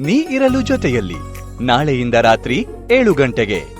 ನೀ ಇರಲು ಜೊತೆಯಲ್ಲಿ ನಾಳೆಯಿಂದ ರಾತ್ರಿ ಏಳು ಗಂಟೆಗೆ.